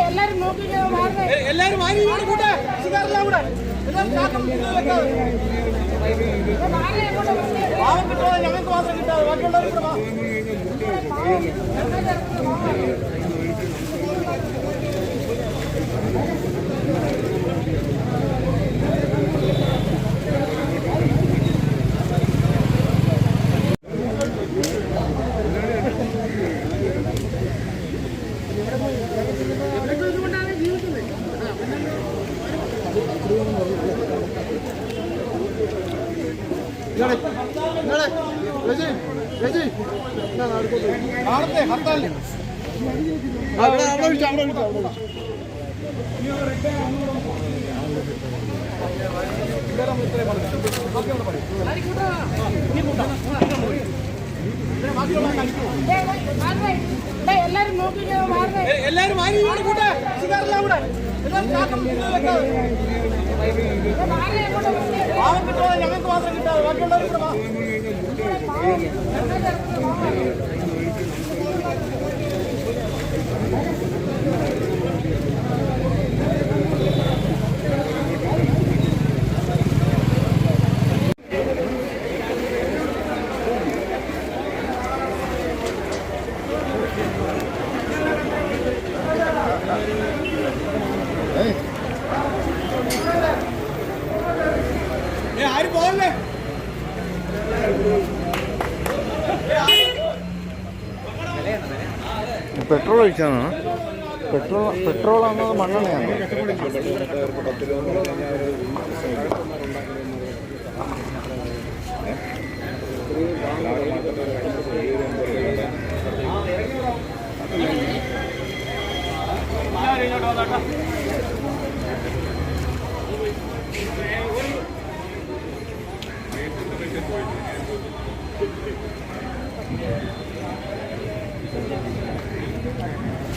എല്ലാരും മാറുന്നേ എല്ലാരും കൂടെ എല്ലാവരും കാക്കം മുന്നിൽ വെക്കാതെ. മാറി അങ്ങോട്ട് വന്നേ. പാവം കിട്ടാതെ ഞങ്ങൾക്ക് മാത്രം കിട്ടാതെ ബാക്കിയുള്ളവർ എല്ലാരും മാറുന്നേ എല്ലാരും മാറി കൂട്ടെ. സിഗാറെല്ലാം കൂടെ വന്നേ. പാവം കിട്ടാതെ ഞങ്ങൾക്ക് മാത്രം കിട്ടാതെ ബാക്കിയുള്ളവർ കൂടെ 아이 뭘래? പെട്രോൾ ഒഴിച്ചാണോ? പെട്രോൾ ആണോ മണ്ണെണ്ണയാണോ?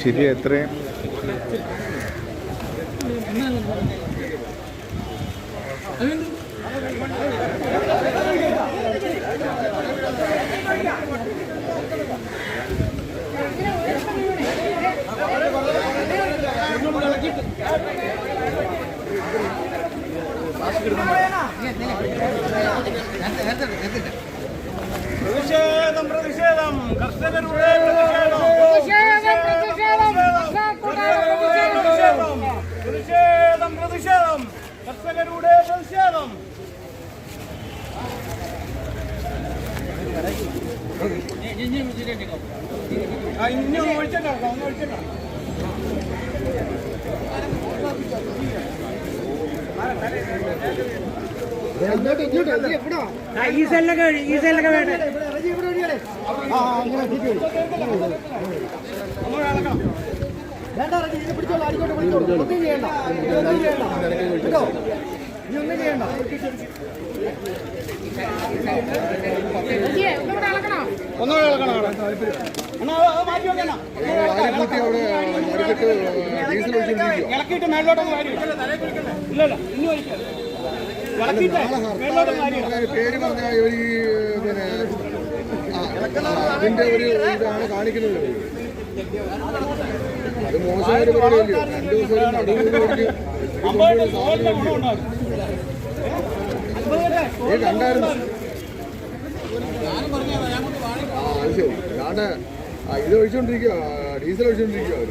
ശരി എത്രയും? നേരത്തെ നേരത്തെ കർഷകരുടെ പ്രതിഷേധം പ്രതിഷേധം. കർഷകരുടെ പ്രതിഷേധം. പ്രതിഷേധം പ്രതിഷേധം. കർഷകരുടെ പ്രതിഷേധം. ഇനി ഒഴിച്ചിട്ടോ ഒന്ന് ഒഴിച്ചിട്ടോ. ഇയ്യേ, ഒന്നുകൂടെ അളക്കണോ? ഒന്നുകൂടെ ഇളക്കണം. ഇളക്കിയിട്ട് മേലോട്ടൊന്ന് വാരി വെക്ക്. ഇല്ല ഇല്ല ഇനി ഇളക്കിയിട്ട് മേലോട്ടൊന്ന് വെക്ക്. പേര് പറഞ്ഞ പിന്നെ അതിന്റെ ഒരു ഇതാണ് കാണിക്കുന്നത്. അത് മോശമായ ഒരു പരിപാടിയല്ലയോ രണ്ടു ദിവസം ഒരു നടുവിന് വേണ്ടി അമ്പത് തോലിന്റെ ഗുണം ഉണ്ടാകും. നീ കണ്ടായിരുന്നു. ആ അത് ശരി. ഞാൻ ഇത് ഒഴിച്ചോണ്ടിരിക്കുക ഡീസൽ ഒഴിച്ചോണ്ടിരിക്കുക അവർ.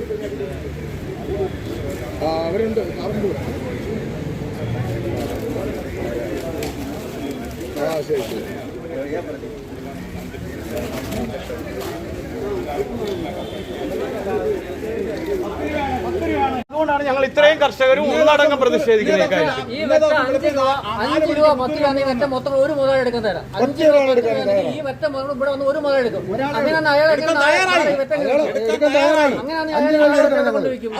ആ അവരുണ്ട് അവരുണ്ട് ആ ശരി ശരി അതുകൊണ്ടാണ് ഞങ്ങൾ ഇത്രയും കർഷകരും ഒന്നടങ്കം പ്രതിഷേധിക്കുന്നത് ഈ വെറ്റ അഞ്ച് രൂപ അഞ്ച് രൂപ പത്ത് രൂപ ഈ വെറ്റ മൊത്തം ഒരു മുതൽ എടുക്കാൻ തരാം. അഞ്ച് രൂപ പത്ത് രൂപ ആണെങ്കിൽ ഈ വെറ്റ മുതൽ ഇവിടെ വന്ന് ഒരു മുതൽ എടുക്കും. അങ്ങനെയാണ് അയാൾ എടുക്കുന്ന ആളെ ഈ വെറ്റ എടുക്കാൻ തയ്യാറായി. അങ്ങനെയാണ് അയാൾ കൊണ്ടുവയ്ക്കും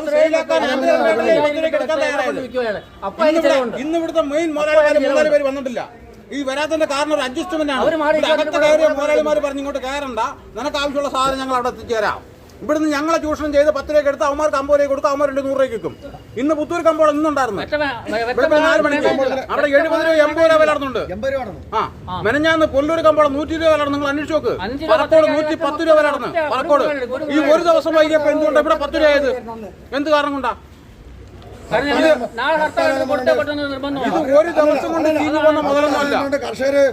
കൊണ്ടുവയ്ക്കും അയാളെ അപ്പൊ ഇന്ന് ഇവിടുത്തെ മെയിൻ മുതലാളിമാർ മൂന്നാൽ പേര് വന്നിട്ടില്ല. ഈ വരാത്തതിന്റെ കാരണം ഒരു അഡ്ജസ്റ്റ്മെന്റ് ആണ്. അകത്ത് കയറിയ മുതലാളിമാർ പറഞ്ഞ് ഇങ്ങോട്ട് കയറണ്ട. നിനക്ക് ആവശ്യമുള്ള സാധനം ഞങ്ങൾ അവിടെ എത്തിച്ചേരാം. ഇവിടുന്ന് ഞങ്ങളെ ചൂഷണം ചെയ്ത് പത്ത് രൂപയ്ക്ക് എടുത്ത് അവന്മാർക്ക് അമ്പത് രൂപ കൊടുത്ത് അവന്മാർ രണ്ട് നൂറ് രൂപയ്ക്ക് വിൽക്കും. ഇന്ന് പുത്തൂർ കമ്പോളം ഇന്നുണ്ടായിരുന്നു വെറ്റ വെറ്റ ഇവിടെ നാല് മണിക്ക് അവിടെ എഴുപത് രൂപ എൺപത് രൂപ വില നടന്നുണ്ട്. ആ മെനഞ്ഞാന്ന് കൊല്ലൂർ കമ്പോളം നൂറ്റി രൂപ വിലർന്നു നടന്നു. നിങ്ങൾ അന്വേഷിച്ച് നോക്ക്. പറക്കോട് നൂറ്റി പത്ത് രൂപ വിലർന്ന് നടന്നു. പറക്കോട്. ഈ ഒരു ദിവസം വൈകിയപ്പോ എന്തുകൊണ്ടാണ് ഇവിടെ പത്ത് രൂപ ആയത്? എന്ത് കാരണം കൊണ്ടാ? ഇത് ഒരു ദിവസം കൊണ്ട് നീങ്ങി വന്ന മുതലൊന്നും അല്ല അതുകൊണ്ട് കർഷകരെ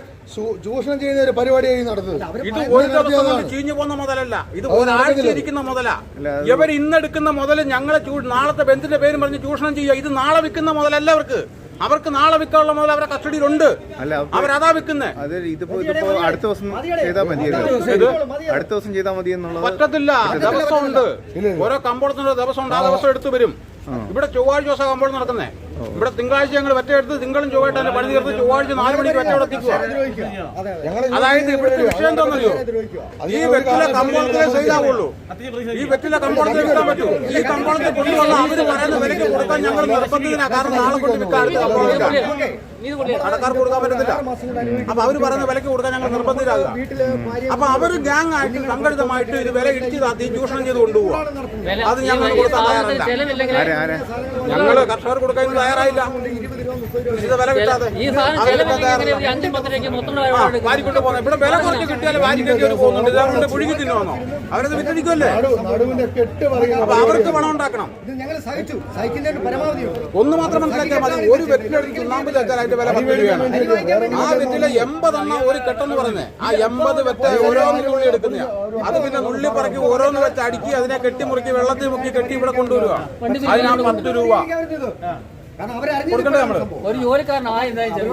ചൂഷണം ചെയ്യുന്ന ഒരു പരിപാടിയായി നടത്തുന്നത് ഇത് ഒരു ദിവസം കൊണ്ട് ചീഞ്ഞു പോകുന്ന മുതലല്ല. ഇത് ഒരാഴ്ച ഇരിക്കുന്ന മുതലാ. ഇവർ ഇന്നെടുക്കുന്ന മുതൽ ഞങ്ങളെ നാളത്തെ ബന്ധുന്റെ പേരും പറഞ്ഞ് ചൂഷണം ചെയ്യുക. ഇത് നാളെ വിൽക്കുന്ന മുതലല്ല അവർക്ക്. അവർക്ക് നാളെ വിൽക്കാനുള്ള മുതൽ അവരുടെ കസ്റ്റഡിയിലുണ്ട്. അവരതാ വിൽക്കുന്നത് അത് ഇതിപ്പോ ഇതിപ്പോ അടുത്ത ദിവസം ചെയ്താൽ മതിയല്ലോ അടുത്ത ദിവസം ചെയ്താൽ മതി എന്നുള്ളത് പറ്റത്തില്ല. ദിവസം ഉണ്ട് ഓരോ കമ്പോളത്തിനുള്ള ദിവസം ഉണ്ട് ആ. ദിവസം എടുത്തു വരും. ഇവിടെ ചൊവ്വാഴ്ച ദിവസം ആകുമ്പോൾ നടക്കുന്നേ. ഇവിടെ തിങ്കളാഴ്ച ഞങ്ങൾ വെറ്റ എടുത്ത് തിങ്കളും ചൊവ്വായിട്ട് തന്നെ പണി തീർത്ത് ചൊവ്വാഴ്ച നാല് മണിക്ക് വെറ്റ അവിടെ എത്തിക്കുക അതായത് ഇവിടുത്തെ വിഷയം എന്താണെന്നറിയോ? ഈ വെറ്റിലെ കമ്പോളത്തിലെ ചെയ്താവുള്ളൂ ഈ വെറ്റിലെ കമ്പോളത്തിൽ വിൽക്കാൻ പറ്റൂ. ഈ കമ്പോളത്തിൽ കൊണ്ടുവന്ന അവർ പറയുന്ന വിലയ്ക്ക് കൊടുക്കാൻ ഞങ്ങൾ നിർബന്ധിക്കാൻ കാരണം നാളെ കൊണ്ട് വിൽക്കാൻ അടുത്ത കടക്കാർക്ക് കൊടുക്കാൻ പറ്റത്തില്ല. അപ്പൊ അവർ പറയുന്ന വിലക്ക് കൊടുക്കാൻ ഞങ്ങൾ നിർബന്ധിതരാകുക. അപ്പൊ അവർ ഗ്യാങ് ആയിട്ട് സംഘടിതമായിട്ട് ഇത് വില ഇടിച്ചു താത്തി ചൂഷണം ചെയ്ത് കൊണ്ടുപോകുക അത് ഞങ്ങൾ കൊടുക്കാൻ തയ്യാറല്ല. ഞങ്ങൾ കർഷകർ കൊടുക്കാൻ തയ്യാറായില്ല. ഈ സാധനം അഞ്ചും പത്ത് രൂപയ്ക്ക് മൊത്തം ആ, വാരിക്കൊണ്ട് പോകുന്നത് ഇവിടെ വില കുറച്ച് കിട്ടിയാൽ വാരിക്കൊക്കെ ഒരു പോകുന്നുണ്ട് പുഴുകി അവരത് വിറ്റടിക്കുമല്ലേ അപ്പൊ അവർക്ക് പണം ഉണ്ടാക്കണം ഒന്ന് മാത്രം മനസ്സിലാക്കിയാൽ മതി ഒരു ചുണ്ണാമ്പ് ചേർത്താൽ അതിന്റെ വില പത്ത് രൂപയാണ് ആ വെറ്റില എൺപതെണ്ണം ഒരു കെട്ടെന്ന് പറയുന്നത് ആ എൺപത് വെറ്റ ഓരോന്നിനും ഉള്ളി എടുക്കുന്ന അത് പിന്നെ നുള്ളി പറക്കി ഓരോന്ന് വെച്ച് അടുക്കി അതിനെ കെട്ടിമുറുക്കി വെള്ളത്തിൽ മുക്കി കെട്ടി ഇവിടെ കൊണ്ടുവരിക അതിനാ പത്ത് രൂപ കാരണം അവരറിഞ്ഞു ഒരു ജോലിക്കാരനായി എന്തായാലും